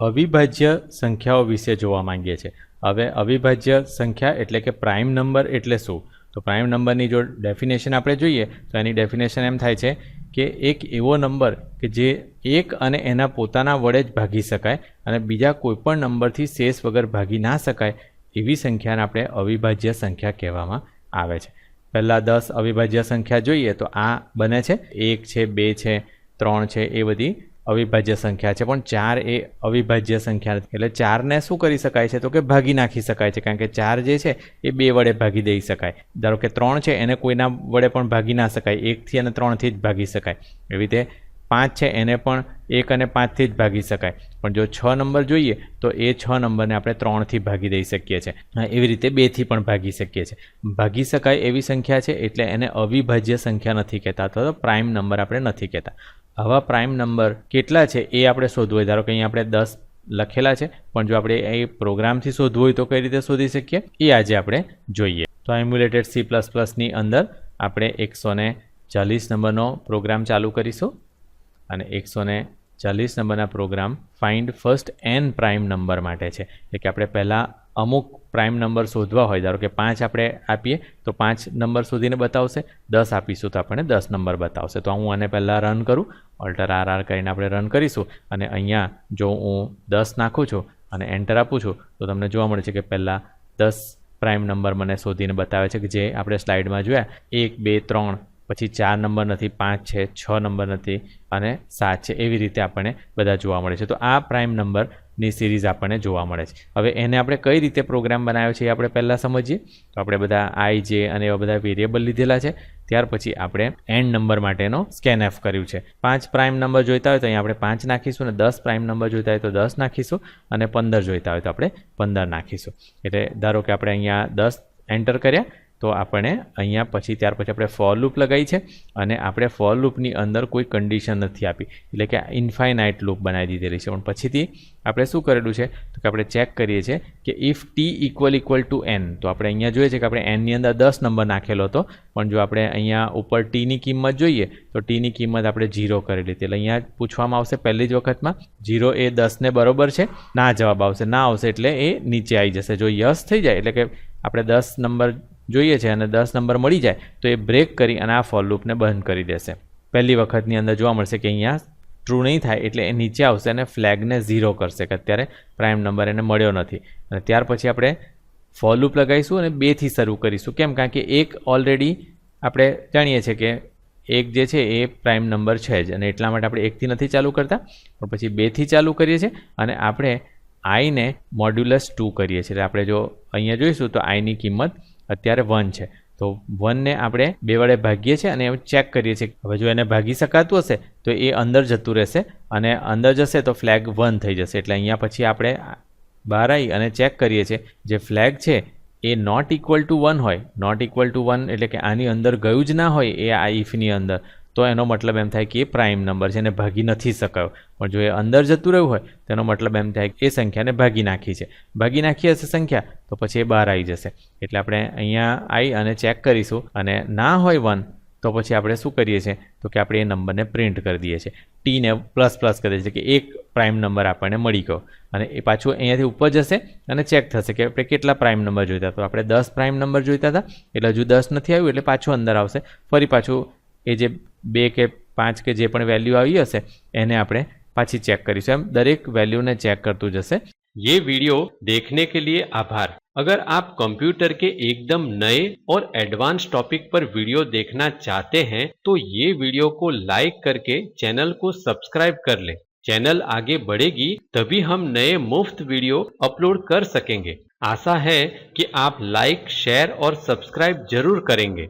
અવિભાજ્ય સંખ્યાઓ વિશે જોવા માંગીએ છીએ. હવે અવિભાજ્ય સંખ્યા એટલે કે પ્રાઇમ નંબર એટલે શું? તો પ્રાઇમ નંબરની જો ડેફિનેશન આપણે જોઈએ, તો એની ડેફિનેશન એમ થાય છે કે એક એવો નંબર કે જે એક અને એના પોતાના વડે જ ભાગી શકાય અને બીજા કોઈપણ નંબરથી શેષ વગર ભાગી ના શકાય એવી સંખ્યાને આપણે અવિભાજ્ય સંખ્યા કહેવામાં આવે છે. પહેલાં દસ અવિભાજ્ય સંખ્યા જોઈએ તો આ બને છે. એક છે, બે છે, ત્રણ છે, એ બધી અવિભાજ્ય સંખ્યા છે. પણ ચાર એ અવિભાજ્ય સંખ્યા એટલે ચારને શું કરી શકાય છે? તો કે ભાગી નાખી શકાય છે. કારણ કે ચાર જે છે, એ બે વડે ભાગી દઈ શકાય. ધારો કે ત્રણ છે, એને કોઈના વડે પણ ભાગી ના શકાય. એકથી અને ત્રણથી જ ભાગી શકાય. એવી રીતે પાંચ છે, એને પણ એક અને પાંચથી જ ભાગી શકાય. પણ જો છ નંબર જોઈએ, તો એ છ નંબરને આપણે ત્રણથી ભાગી દઈ શકીએ છીએ. એવી રીતે બેથી પણ ભાગી શકીએ છીએ. ભાગી શકાય એવી સંખ્યા છે, એટલે એને અવિભાજ્ય સંખ્યા નથી કહેતા, અથવા તો પ્રાઇમ નંબર આપણે નથી કહેતા. આવા પ્રાઇમ નંબર કેટલા છે, એ આપણે શોધવું હોય. ધારો કે અહીં આપણે દસ લખેલા છે, પણ જો આપણે એ પ્રોગ્રામથી શોધવું હોય તો કઈ રીતે શોધી શકીએ? એ આજે આપણે જોઈએ. તો એમ્યુલેટેડ સી પ્લસ પ્લસની અંદર આપણે એકસો ચાલીસ નંબરનો પ્રોગ્રામ ચાલુ કરીશું અને એકસો ચાલીસ નંબરના program find first N prime number માટે છે. એટલે કે આપણે પહેલાં અમુક પ્રાઇમ નંબર શોધવા હોય, ધારો કે પાંચ આપણે આપીએ, તો પાંચ નંબર શોધીને બતાવશે, દસ આપીશું તો આપણને દસ નંબર બતાવશે. તો હું આને પહેલાં રન કરું ઓલ્ટર આર આર કરીને આપણે રન કરીશું, અને અહીંયા જો હું દસ નાખું છું અને એન્ટર આપું છું, તો તમને જોવા મળે છે કે પહેલાં દસ પ્રાઇમ નંબર મને શોધીને બતાવે છે કે જે આપણે સ્લાઇડમાં જોયા, એક, બે, ત્રણ પછી ચાર નંબર નથી, પાંચ છે, છ નંબર નથી અને સાત છે. એવી રીતે આપણને બધા જોવા મળે છે. તો આ પ્રાઇમ નંબરની સિરીઝ આપણને જોવા મળે છે. હવે એને આપણે કઈ રીતે પ્રોગ્રામ બનાવ્યો છે એ આપણે પહેલાં સમજીએ. તો આપણે બધા આઈ જે અને એવા બધા વેરિયેબલ લીધેલા છે. ત્યાર પછી આપણે એન્ડ નંબર માટેનો સ્કેન એફ કર્યું છે. પાંચ પ્રાઇમ નંબર જોઈતા હોય તો અહીંયા આપણે પાંચ નાખીશું અને દસ પ્રાઇમ નંબર જોઈતા હોય તો દસ નાખીશું અને પંદર જોઈતા હોય તો આપણે પંદર નાખીશું. એટલે ધારો કે આપણે અહીંયા દસ એન્ટર કર્યા તો આપણે અહીંયા પછી ત્યાર પછી આપણે ફોર લૂપ લગાવી છે અને આપણે ફોર લૂપની અંદર કોઈ કન્ડિશન નથી આપી. એટલે કે ઇન્ફાઇનાઇટ લૂપ બનાવી દીધેલી છે. પણ પછીથી આપણે શું કરેલું છે? તો કે આપણે ચેક કરીએ છીએ કે if T equal equal to N તો આપણે અહીંયા જોઈએ છે કે આપણે એનની અંદર દસ નંબર નાખેલો હતો. પણ જો આપણે અહીંયા ઉપર ટીની કિંમત જોઈએ, તો ટીની કિંમત આપણે ઝીરો કરેલી હતી એટલે અહીંયા પૂછવામાં આવશે પહેલી જ વખતમાં ઝીરો એ દસને બરોબર છે? ના જવાબ આવશે. ના આવશે એટલે એ નીચે આવી જશે. જો યસ થઈ જાય, એટલે કે આપણે દસ નંબર જોઈએ છે અને દસ નંબર મળી જાય, તો એ બ્રેક કરી અને આ ફોર લૂપને બંધ કરી દેશે. પહેલી વખતની અંદર જોવા મળશે કે અહીંયા ટ્રુ નહીં થાય એટલે એ નીચે આવશે અને ફ્લેગને ઝીરો કરશે, કે અત્યારે પ્રાઇમ નંબર એને મળ્યો નથી. અને ત્યાર પછી આપણે ફોર લૂપ લગાવીશું અને બેથી શરૂ કરીશું. કેમ? કારણ કે એક ઓલરેડી આપણે જાણીએ છીએ કે એક જે છે એ પ્રાઇમ નંબર છે જ અને એટલા માટે આપણે એકથી નથી ચાલુ કરતા. પણ પછી બેથી ચાલુ કરીએ છીએ અને આપણે આઈને મોડ્યુલસ ટુ કરીએ છીએ. એટલે આપણે જો અહીંયા જોઈશું તો આઈની કિંમત અત્યારે વન છે. તો વનને આપણે બે વડે ભાગીએ છીએ અને ચેક કરીએ છીએ હવે જો એને ભાગી શકાતું હશે, તો એ અંદર જતું રહેશે અને અંદર જશે તો ફ્લેગ વન થઈ જશે. એટલે અહીંયા પછી આપણે બહાર આવી અને ચેક કરીએ છીએ જે ફ્લેગ છે એ નોટ ઇક્વલ ટુ વન હોય. નોટ ઇક્વલ ટુ વન એટલે કે આની અંદર ગયું જ ના હોય એ આ ઇફની અંદર. તો એનો મતલબ એમ થાય કે એ પ્રાઇમ નંબર છે એને ભાગી નથી શકાયો. પણ જો એ અંદર જતું રહ્યું હોય તેનો મતલબ એમ થાય કે એ સંખ્યાને ભાગી નાખી છે. ભાગી નાખી હશે સંખ્યા, તો પછી એ બહાર આવી જશે. એટલે આપણે અહીંયા આવી અને ચેક કરીશું. અને ના હોય વન તો પછી આપણે શું કરીએ છીએ? તો કે આપણે એ નંબરને પ્રિન્ટ કરી દઈએ છીએ. ટીને પ્લસ પ્લસ કરીએ છીએ કે એક પ્રાઇમ નંબર આપણને મળી ગયો. અને એ પાછું અહીંયાથી ઉપર જશે અને ચેક થશે કે આપણે કેટલા પ્રાઇમ નંબર જોઈતા તો આપણે દસ પ્રાઇમ નંબર જોઈતા હતા. એટલે હજુ દસ નથી આવ્યું, એટલે પાછું અંદર આવશે. ફરી પાછું એ જે બે કે પાંચ કે જે પણ વેલ્યુ આવી હશે એને આપણે પાછી ચેક કરીશું એમ દરેક વેલ્યુને ચેક કરતું જશે ये वीडियो देखने के लिए आभार अगर आप कंप्यूटर के एकदम नए और एडवांस टॉपिक पर वीडियो देखना चाहते हैं तो ये वीडियो को लाइक करके चैनल को सब्सक्राइब कर लें चैनल आगे बढ़ेगी तभी हम नए मुफ्त वीडियो अपलोड कर सकेंगे आशा है कि आप लाइक शेयर और सब्सक्राइब जरूर करेंगे